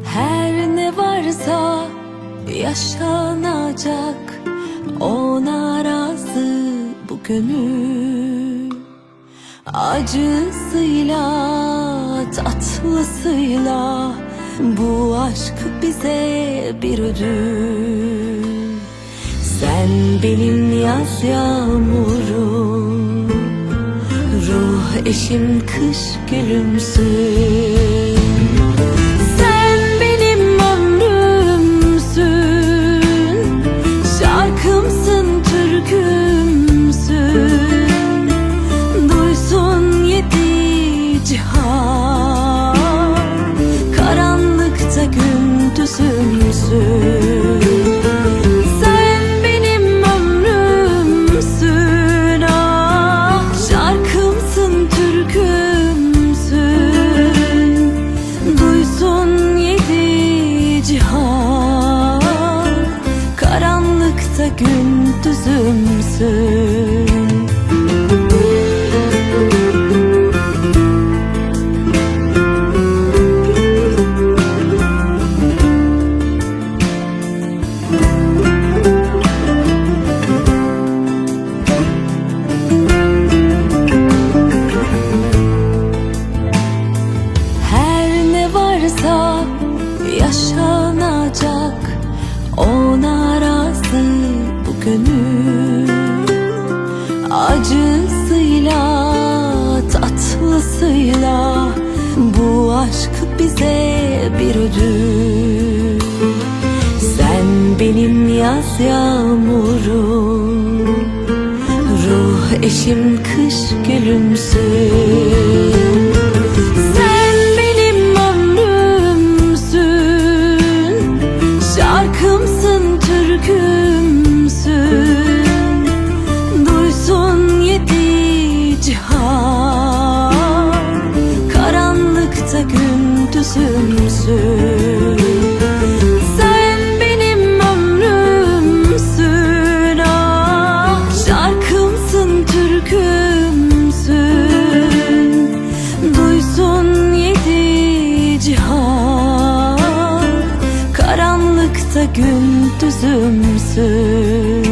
Her ne varsa yaşanacak Ona razı bu gönül Acısıyla tatlısıyla Bu aşk bize bir ödül. Sen benim yaz yağmurum Ruh eşim kış gülümsün Sen benim ömrümsün ah Şarkımsın Duysun yedi cihan Karanlıkta gündüzümsün varsa yaşanacak. Ona razı bu gönül. Acısıyla tatlısıyla Bu aşk bize bir ödül. Sen benim yaz yağmurum Ruh eşim kış gülümsün gündüzümsün Sen benim ömrümsün ah Şarkımsın türkümsün. Duysun yedi cihan Karanlıkta gündüzümsün